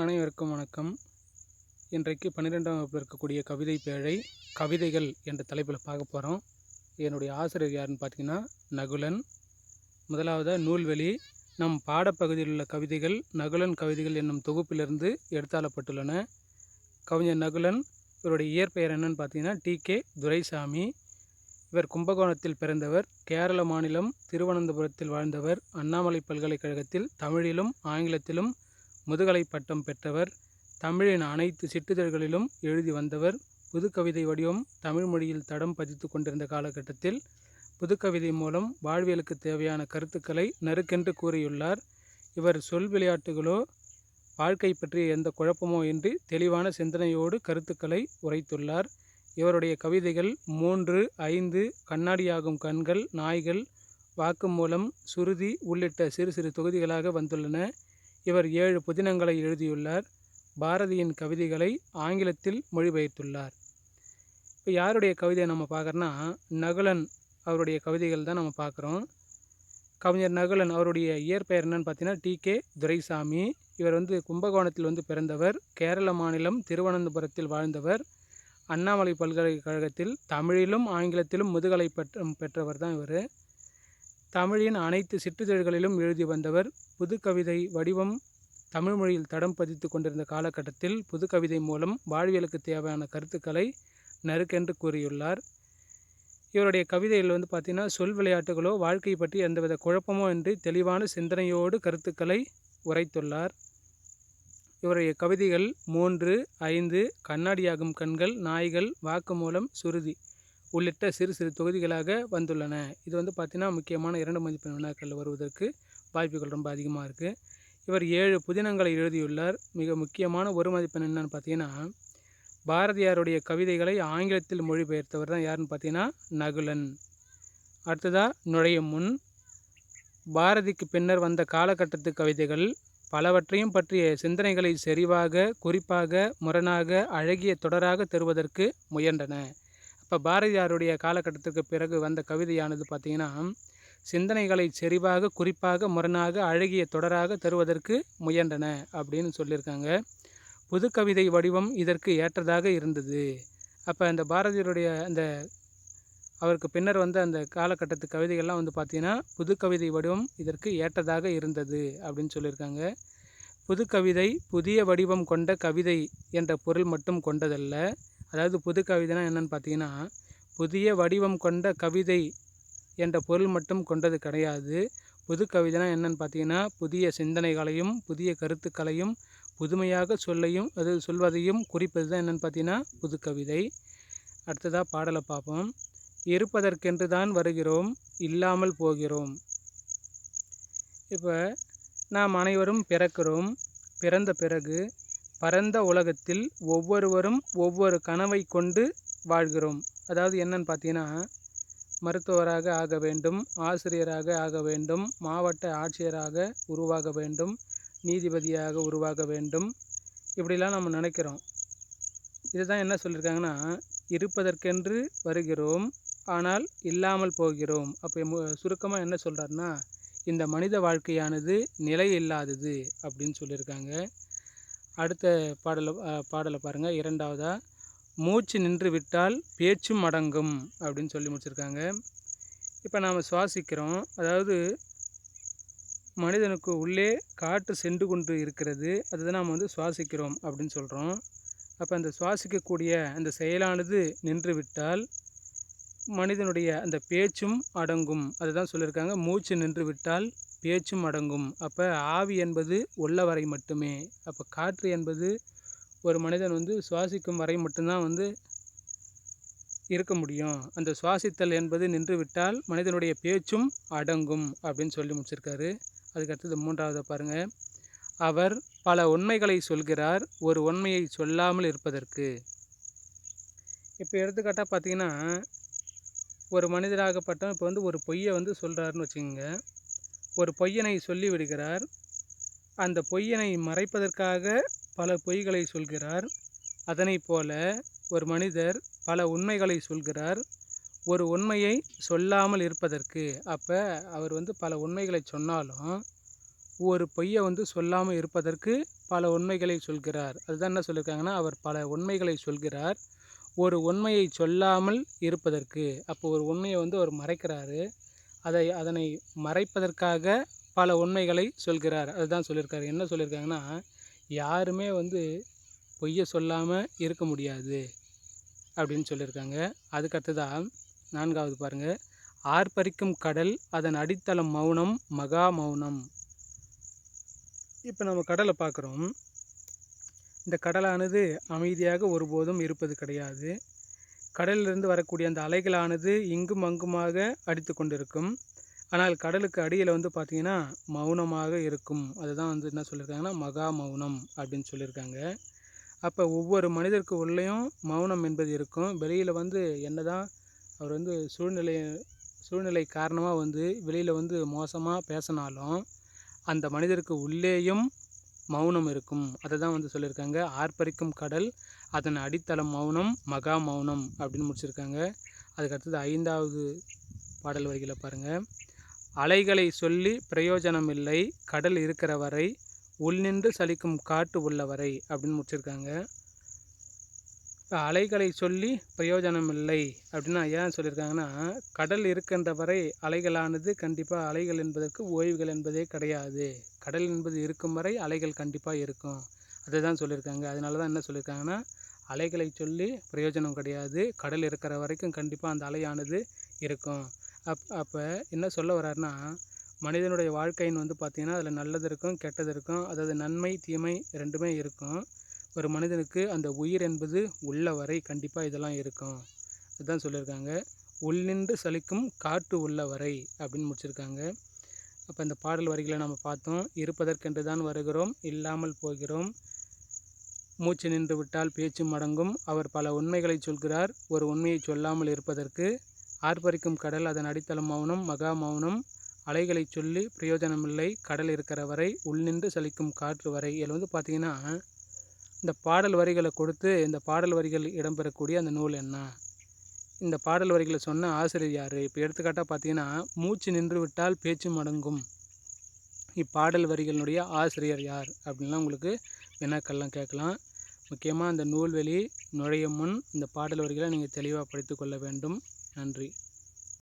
அனைவருக்கும் வணக்கம். இன்றைக்கு பன்னிரெண்டாம் வகுப்பு இருக்கக்கூடிய கவிதை பேழை கவிதைகள் என்ற தலைப்பில் பார்க்க போகிறோம் என்னுடைய ஆசிரியர் யாருன்னு பார்த்தீங்கன்னா நகுலன். முதலாவதாக நூல்வெளி. நம் பாடப்பகுதியில் உள்ள கவிதைகள் நகுலன் கவிதைகள் என்னும் தொகுப்பிலிருந்து எடுத்தாளப்பட்டுள்ளன. கவிஞர் நகுலன் இவருடைய இயற்பெயர் என்னன்னு பார்த்தீங்கன்னா டி. கே. துரைசாமி. இவர் கும்பகோணத்தில் பிறந்தவர் கேரள மாநிலம் திருவனந்தபுரத்தில் வாழ்ந்தவர் அண்ணாமலை பல்கலைக்கழகத்தில் தமிழிலும் ஆங்கிலத்திலும் முதுகலை பட்டம் பெற்றவர் தமிழின் அனைத்து சிற்றிதழ்களிலும் எழுதி வந்தவர் புதுக்கவிதை வடிவம் தமிழ் மொழியில் தடம் பதித்து கொண்டிருந்த காலகட்டத்தில் புதுக்கவிதை மூலம் வாழ்வியலுக்கு தேவையான கருத்துக்களை நறுக்கென்று கூறியுள்ளார். இவர் சொல் விளையாட்டுகளோ வாழ்க்கை பற்றிய எந்த குழப்பமோ இன்றி தெளிவான சிந்தனையோடு கருத்துக்களை உரைத்துள்ளார். இவருடைய கவிதைகள் மூன்று ஐந்து கண்ணாடியாகும் கண்கள் நாய்கள் வாக்கு மூலம் சுருதி உள்ளிட்ட சிறு சிறு தொகுதிகளாக வந்துள்ளன. இவர் ஏழு புதினங்களை எழுதியுள்ளார். பாரதியின் கவிதைகளை ஆங்கிலத்தில் மொழிபெயர்த்துள்ளார். இப்போ யாருடைய கவிதையை நம்ம பார்க்குறோன்னா நகுலன் அவருடைய கவிதைகள் தான் நம்ம பார்க்குறோம். கவிஞர் நகுலன் அவருடைய இயற்பெயர் என்னன்னு பார்த்தீங்கன்னா டி. கே. துரைசாமி. இவர் வந்து கும்பகோணத்தில் வந்து பிறந்தவர். கேரள மாநிலம் திருவனந்தபுரத்தில் வாழ்ந்தவர். அண்ணாமலை பல்கலைக்கழகத்தில் தமிழிலும் ஆங்கிலத்திலும் முதுகலை பெற்ற பெற்றவர் தான் இவர். தமிழின் அனைத்து சிற்றிதழ்களிலும் எழுதி வந்தவர் புதுக்கவிதை வடிவம் தமிழ் மொழியில் தடம் பதித்து கொண்டிருந்த காலகட்டத்தில் புதுக்கவிதை மூலம் வாழ்வியலுக்கு தேவையான கருத்துக்களை நறுக்கென்று கூறியுள்ளார். இவருடைய கவிதைகள் வந்து பார்த்திங்கன்னா சொல் விளையாட்டுகளோ வாழ்க்கை பற்றி எந்தவித குழப்பமோ இன்றி தெளிவான சிந்தனையோடு கருத்துக்களை உரைத்துள்ளார். இவருடைய கவிதைகள் மூன்று ஐந்து கண்ணாடியாகும் கண்கள் நாய்கள் வாக்குமூலம் சுருதி உள்ளிட்ட சிறு சிறு தொகுதிகளாக வந்துள்ளன. இது வந்து பார்த்திங்கன்னா முக்கியமான இரண்டு மதிப்பெண் வினாக்களில் வருவதற்கு வாய்ப்புகள் ரொம்ப அதிகமாக இருக்குது இவர் ஏழு புதினங்களை எழுதியுள்ளார். மிக முக்கியமான ஒரு மதிப்பெண் என்னன்னு பார்த்தீங்கன்னா பாரதியாருடைய கவிதைகளை ஆங்கிலத்தில் மொழிபெயர்த்தவர் தான் யாருன்னு பார்த்தீங்கன்னா நகுலன். அடுத்ததாக நுழையும் முன். பாரதிக்கு பின்னர் வந்த காலகட்டத்து கவிதைகள் பலவற்றையும் பற்றிய சிந்தனைகளை செறிவாக குறிப்பாக முரணாக அழகிய தொடராக தருவதற்கு முயன்றன. அப்போ பாரதியாருடைய காலகட்டத்துக்கு பிறகு வந்த கவிதையானது பார்த்திங்கன்னா சிந்தனைகளை செறிவாக குறிப்பாக முரணாக அழகிய தொடராக தருவதற்கு முயன்றன அப்படின்னு சொல்லியிருக்காங்க. புது கவிதை வடிவம் இதற்கு ஏற்றதாக இருந்தது. அப்போ அந்த பாரதியாருடைய அந்த அவருக்கு பின்னர் வந்த அந்த காலகட்டத்து கவிதைகள்லாம் வந்து பார்த்திங்கன்னா புது கவிதை வடிவம் இதற்கு ஏற்றதாக இருந்தது அப்படின்னு சொல்லியிருக்காங்க. புது கவிதை புதிய வடிவம் கொண்ட கவிதை என்ற பொருள் மட்டும் கொண்டதல்ல. அதாவது புது கவிதைனா என்னென்னு பார்த்தீங்கன்னா புதிய வடிவம் கொண்ட கவிதை என்ற பொருள் மட்டும் கொண்டது கிடையாது. புது கவிதைனா என்னென்னு பார்த்தீங்கன்னா புதிய சிந்தனைகளையும் புதிய கருத்துக்களையும் புதுமையாக சொல்லையும் அது சொல்வதையும் குறிப்பது தான் என்னென்னு பார்த்தீங்கன்னா புது கவிதை. அடுத்ததாக பாடலை பார்ப்போம். இருப்பதற்கென்று தான் வருகிறோம் இல்லாமல் போகிறோம் இப்போ நாம் அனைவரும் பிறக்கிறோம் பிறந்த பிறகு பரந்த உலகத்தில் ஒவ்வொருவரும் ஒவ்வொரு கனவை கொண்டு வாழ்கிறோம். அதாவது என்னன்னு பார்த்தீங்கன்னா மருத்துவராக ஆக வேண்டும் ஆசிரியராக ஆக வேண்டும் மாவட்ட ஆட்சியராக உருவாக வேண்டும் நீதிபதியாக உருவாக வேண்டும். இப்படிலாம் நம்ம நினைக்கிறோம். இதுதான் என்ன சொல்லியிருக்காங்கன்னா இருப்பதற்கென்று வருகிறோம் ஆனால் இல்லாமல் போகிறோம். அப்போ சுருக்கமாக என்ன சொல்கிறாருன்னா இந்த மனித வாழ்க்கையானது நிலை இல்லாதது அப்படின்னு சொல்லியிருக்காங்க. அடுத்த பாடலை பாடலை பாருங்கள் இரண்டாவதாக மூச்சு நின்று விட்டால் பேச்சும் அடங்கும் அப்படின்னு சொல்லி முடிச்சிருக்காங்க. இப்போ நாம் சுவாசிக்கிறோம். அதாவது மனிதனுக்கு உள்ளே காற்று சென்று கொண்டு இருக்கிறது. அதுதான் நாம் வந்து சுவாசிக்கிறோம் அப்படின்னு சொல்கிறோம் அப்போ அந்த சுவாசிக்கக்கூடிய அந்த செயலானது நின்று விட்டால் மனிதனுடைய அந்த பேச்சும் அடங்கும் அதுதான் சொல்லியிருக்காங்க. மூச்சு நின்று விட்டால் பேச்சும் அடங்கும் அப்போ ஆவி என்பது உள்ள வரை மட்டுமே. அப்போ காற்று என்பது ஒரு மனிதன் வந்து சுவாசிக்கும் வரை மட்டும்தான் வந்து இருக்க முடியும். அந்த சுவாசித்தல் என்பது நின்று விட்டால் மனிதனுடைய பேச்சும் அடங்கும் அப்படின்னு சொல்லி முடிச்சிருக்காரு. அதுக்கடுத்தது மூன்றாவது பாருங்கள் அவர் பல உண்மைகளை சொல்கிறார் ஒரு உண்மையை சொல்லாமல் இருப்பதற்கு. இப்போ எடுத்துக்காட்டாக பார்த்தீங்கன்னா ஒரு மனிதராகப்பட்ட இப்போ வந்து ஒரு பொய்யை வந்து சொல்கிறாருன்னு வச்சுக்கோங்க. ஒரு பொய்யனை சொல்லி விடுகிறார். அந்த பொய்யனை மறைப்பதற்காக பல பொய்களை சொல்கிறார். அதனை போல ஒரு மனிதர் பல உண்மைகளை சொல்கிறார். ஒரு உண்மையை சொல்லாமல் இருப்பதற்கு அப்போ அவர் வந்து பல உண்மைகளை சொன்னாலும் ஒரு பொய்யை வந்து சொல்லாமல் இருப்பதற்கு பல உண்மைகளை சொல்கிறார். அதுதான் என்ன சொல்லியிருக்காங்கன்னா அவர் பல உண்மைகளை சொல்கிறார். ஒரு உண்மையை சொல்லாமல் இருப்பதற்கு அப்போ ஒரு உண்மையை வந்து அவர் மறைக்கிறாரு. அதை அதனை மறைப்பதற்காக பல உண்மைகளை சொல்கிறார். அதுதான் சொல்லியிருக்காரு. என்ன சொல்லியிருக்காங்கன்னா யாருமே வந்து பொய்யை சொல்லாமல் இருக்க முடியாது அப்படின்னு சொல்லியிருக்காங்க. அதுக்கடுத்ததான் நான்காவது பாருங்கள் ஆர்ப்பரிக்கும் கடல் அதன் அடித்தளம் மௌனம் மகா மௌனம். இப்போ நம்ம கடலை பார்க்குறோம். இந்த கடலானது அமைதியாக ஒருபோதும் இருப்பது கிடையாது. கடலிலிருந்து வரக்கூடிய அந்த அலைகளானது இங்கும் அங்குமாக அடித்து கொண்டிருக்கும். ஆனால் கடலுக்கு அடியில் வந்து பார்த்திங்கன்னா மௌனமாக இருக்கும். அதுதான் வந்து என்ன சொல்லியிருக்காங்கன்னா மகா மௌனம் அப்படின்னு சொல்லியிருக்காங்க அப்போ ஒவ்வொரு மனிதருக்கு உள்ளேயும் மௌனம் என்பது இருக்கும். வெளியில் வந்து என்ன தான் அவர் வந்து சூழ்நிலை சூழ்நிலை காரணமாக வந்து வெளியில் வந்து மோசமாக பேசினாலும் அந்த மனிதருக்கு உள்ளேயும் மௌனம் இருக்கும். அதை தான் வந்து சொல்லியிருக்காங்க. ஆர்ப்பரிக்கும் கடல் அதன் அடித்தளம் மௌனம் மகா மௌனம் அப்படின்னு முடிச்சிருக்காங்க. அதுக்கடுத்தது ஐந்தாவது பாடல் வரிகளை பாருங்கள் அலைகளை சொல்லி பிரயோஜனம் இல்லை கடல் இருக்கிற வரை உள்நின்று சலிக்கும் காட்டு உள்ளவரை அப்படின்னு முடிச்சிருக்காங்க. அலைகளை சொல்லி பிரயோஜனம் இல்லை அப்படின்னா ஏன் சொல்லியிருக்காங்கன்னா கடல் இருக்கின்ற வரை அலைகளானது கண்டிப்பாக அலைகள் என்பதற்கு ஓய்வுகள் என்பதே கிடையாது. கடல் என்பது இருக்கும் வரை அலைகள் கண்டிப்பாக இருக்கும். அதை தான் சொல்லியிருக்காங்க. அதனால தான் என்ன சொல்லியிருக்காங்கன்னா அலைகளை சொல்லி பிரயோஜனம் கிடையாது. கடல் இருக்கிற வரைக்கும் கண்டிப்பாக அந்த அலையானது இருக்கும். அப் அப்போ என்ன சொல்ல வர்றாருன்னா மனிதனுடைய வாழ்க்கைன்னு வந்து பார்த்திங்கன்னா அதில் நல்லது இருக்கும் கெட்டது இருக்கும். அதாவது நன்மை தீமை ரெண்டுமே இருக்கும். ஒரு மனிதனுக்கு அந்த உயிர் என்பது உள்ள வரை கண்டிப்பாக இதெல்லாம் இருக்கும். அதுதான் சொல்லியிருக்காங்க. உள்நின்று சலிக்கும் காற்று உள்ள வரை அப்படின்னு முடிச்சிருக்காங்க. அப்போ இந்த பாடல் வரிகளை நம்ம பார்த்தோம். இருப்பதற்கென்று தான் வருகிறோம் இல்லாமல் போகிறோம். மூச்சு நின்று விட்டால் பேச்சு மடங்கும். அவர் பல உண்மைகளை சொல்கிறார். ஒரு உண்மையை சொல்லாமல் இருப்பதற்கு ஆர்ப்பரிக்கும் கடல் அதன் அடித்தளம் மௌனம் மகா மௌனம். அலைகளை சொல்லி பிரயோஜனமில்லை. கடல் இருக்கிற வரை உள்நின்று சலிக்கும் காற்று வரை. இதில் வந்து பார்த்திங்கன்னா இந்த பாடல் வரிகளை கொடுத்து இந்த பாடல் வரிகள் இடம்பெறக்கூடிய அந்த நூல் என்ன? இந்த பாடல் வரிகளை சொன்ன ஆசிரியர் யார்? இப்போ எடுத்துக்காட்டாக பார்த்தீங்கன்னா மூச்சு நின்று விட்டால் பேச்சு மடங்கும். இப்பாடல் வரிகளினுடைய ஆசிரியர் யார்? அப்படின்லாம் உங்களுக்கு வினாக்கள்லாம் கேட்கலாம். முக்கியமாக அந்த நூல்வெளி நுழையும் முன் இந்த பாடல் வரிகளை நீங்கள் தெளிவாக படித்து கொள்ள வேண்டும். நன்றி.